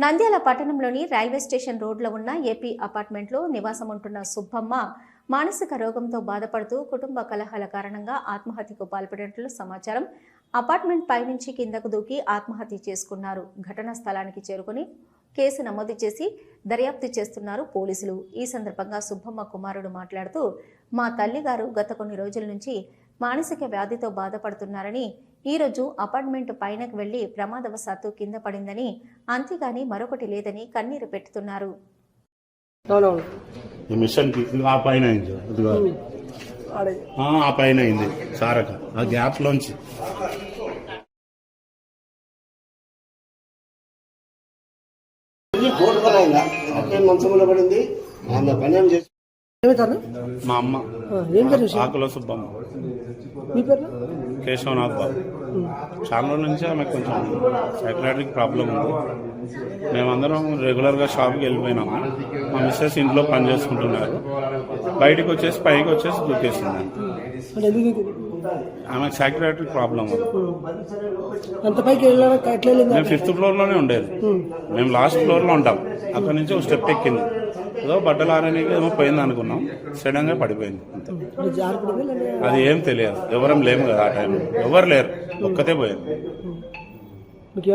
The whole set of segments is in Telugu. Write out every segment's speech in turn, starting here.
నంద్యాల పట్టణంలోని రైల్వే స్టేషన్ రోడ్లో ఉన్న ఏపీ అపార్ట్మెంట్లో నివాసం ఉంటున్న సుబ్బమ్మ మానసిక రోగంతో బాధపడుతూ కుటుంబ కలహాల కారణంగా ఆత్మహత్యకు పాల్పడినట్లు సమాచారం. అపార్ట్మెంట్ పైనుంచి కిందకు దూకి ఆత్మహత్య చేసుకున్నారు. ఘటనా స్థలానికి చేరుకుని కేసు నమోదు చేసి దర్యాప్తు చేస్తున్నారు పోలీసులు. ఈ సందర్భంగా సుబ్బమ్మ కుమారుడు మాట్లాడుతూ మా తల్లిగారు గత కొన్ని రోజుల నుంచి మానసిక వ్యాధితో బాధపడుతున్నారని ఈరోజు అపార్ట్మెంట్ పైనకు వెళ్ళి ప్రమాదవశాత్తు కింద పడిందని అంతేగాని మరొకటి లేదని కన్నీరు పెట్టుతున్నారు. ఈ ఆ పైన అయింది ఆ, పైన అయింది సారక. ఆ కోర్టు మంచంలో పడింది. ఆమె పని చేసి మా అమ్మ? ఆకుల సుబ్బమ్మ. మీ పేరు? కేశవనాథ్ బాబు. చాలా రోజుల నుంచి ఆమె కొంచెం సైకలాట్రిక్ ప్రాబ్లం ఉంది. మేమందరం రెగ్యులర్గా షాప్కి వెళ్ళిపోయినాము. మా మిస్సెస్ ఇంట్లో పని చేసుకుంటున్నారు. బయటికి వచ్చేసి పైకి వచ్చేసి దూకేసింది. ఆమెకు సైకలాట్రిక్ ప్రాబ్లం మేము ఫిఫ్త్ ఫ్లోర్లోనే ఉండేది. మేము లాస్ట్ ఫ్లోర్లో ఉంటాం. అక్కడ నుంచి ఒక స్టెప్ ఎక్కింది. ఏదో బట్టలు ఆరడానికి ఏమో పోయింది అనుకున్నాం. సడన్గా పడిపోయింది. అంతే అది ఏం తెలియదు. ఎవరం లేము కదా ఆ టైంలో ఎవరు లేరు. ఒక్కతే పోయింది. మీకు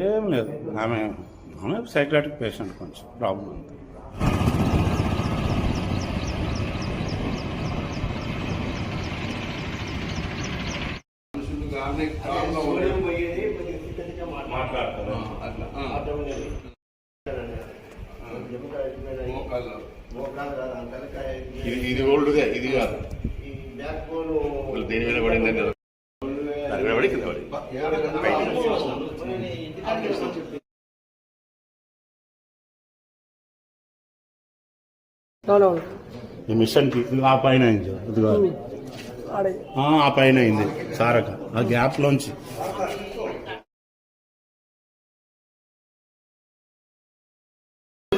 ఏం లేదు. ఆమె ఆమె సైక్రాటిక్ పేషెంట్ కొంచెం ప్రాబ్లం ఆ తలకాయ ఇది ఇది ఓల్డ్దే ఇది కాదు. దేని మీద పడిందని కదా. దాని మీద పడి కింద పడి అవునవును ఈ మిషన్కి ఇదిగో ఆ పైన అయింది ఆ, పైన అయింది సారక ఆ గ్యాప్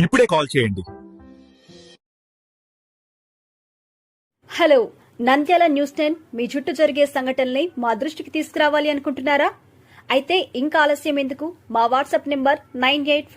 ఇప్పుడే కాల్ చేయండి. హలో నంద్యాల న్యూస్ టెన్ మీ చుట్టూ జరిగే సంఘటనల్ని మా దృష్టికి తీసుకురావాలి అనుకుంటున్నారా? అయితే ఇంకా ఆలస్యం ఎందుకు? మా వాట్సాప్ నెంబర్ నైన్ ఎయిట్